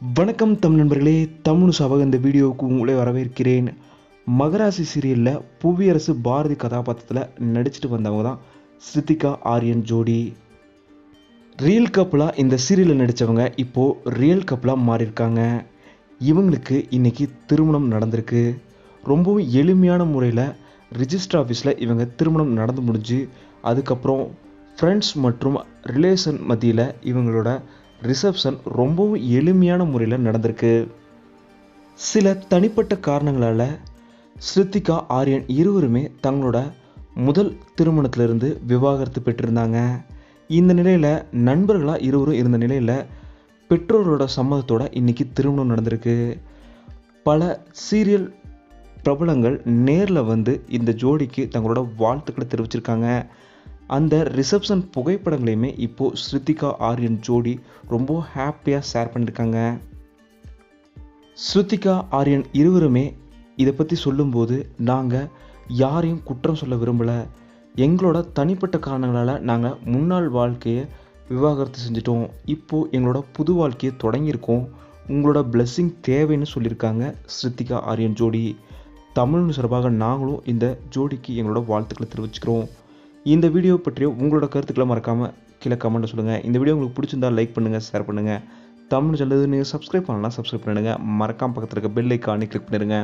வணக்கம் தமிழ் நண்பர்களே தமிழ் சபக இந்த வீடியோவுக்கு உங்களை வரவேற்கிறேன். மகராசி சீரியலில் புவியரசு பாரதி கதாபாத்திரத்தில் நடிச்சிட்டு வந்தவங்க தான் ஸ்ருதிகா ஆரியன் ஜோடி. ரியல் கப்பலாக இந்த சீரியலில் நடித்தவங்க இப்போது ரியல் கப்பலாக மாறியிருக்காங்க. இவங்களுக்கு இன்னைக்கு திருமணம் நடந்திருக்கு. ரொம்பவும் எளிமையான முறையில் ரிஜிஸ்டர் ஆஃபீஸில் இவங்க திருமணம் நடந்து முடிஞ்சு அதுக்கப்புறம் ஃப்ரெண்ட்ஸ் மற்றும் ரிலேஷன் மத்தியில் இவங்களோட ரிசப்ஷன் ரொம்பவும் எளிமையான முறையில் நடந்திருக்கு. சில தனிப்பட்ட காரணங்களால் ஸ்ருத்திகா ஆரியன் இருவருமே தங்களோட முதல் திருமணத்திலிருந்து விவாகரத்து பெற்றிருந்தாங்க. இந்த நிலையில் நண்பர்களாக இருவரும் இருந்த நிலையில் பெற்றோரோட சம்மதத்தோட இன்னைக்கு திருமணம் நடந்திருக்கு. பல சீரியல் பிரபலங்கள் நேரில் வந்து இந்த ஜோடிக்கு தங்களோட வாழ்த்துக்களை தெரிவிச்சிருக்காங்க. அந்த ரிசப்ஷன் புகைப்படங்களையுமே இப்போது ஸ்ருதிகா ஆரியன் ஜோடி ரொம்ப ஹாப்பியாக ஷேர் பண்ணியிருக்காங்க ஸ்ருதிகா ஆரியன் இருவருமே இதை பற்றி சொல்லும்போது நாங்கள் யாரையும் குற்றம் சொல்ல விரும்பலை. எங்களோட தனிப்பட்ட காரணங்களால் நாங்கள் முன்னாள் வாழ்க்கையை விவாகரத்து செஞ்சிட்டோம். இப்போது எங்களோட புது வாழ்க்கையை தொடங்கியிருக்கோம். உங்களோட பிளெஸ்ஸிங் தேவைன்னு சொல்லியிருக்காங்க ஸ்ருத்திகா ஆரியன் ஜோடி. தமிழ் சார்பாக நாங்களும் இந்த ஜோடிக்கு எங்களோட வாழ்த்துக்களை தெரிவிச்சுக்கிறோம். இந்த வீடியோ பற்றிய உங்களோட கருத்துக்களை மறக்காமல் கீழே கமெண்ட்டில் சொல்லுங்கள் இந்த வீடியோ உங்களுக்கு பிடிச்சிருந்தா லைக் பண்ணுங்கள் ஷேர் பண்ணுங்கள் தமிழ் சொல்லுது நீங்கள் சப்ஸ்கிரைப் பண்ணலாம் சப்ஸ்கிரைப் பண்ணிடுங்க. மறக்காம பக்கத்தில் இருக்க பெல் ஐக்கானே கிளிக் பண்ணிடுங்க.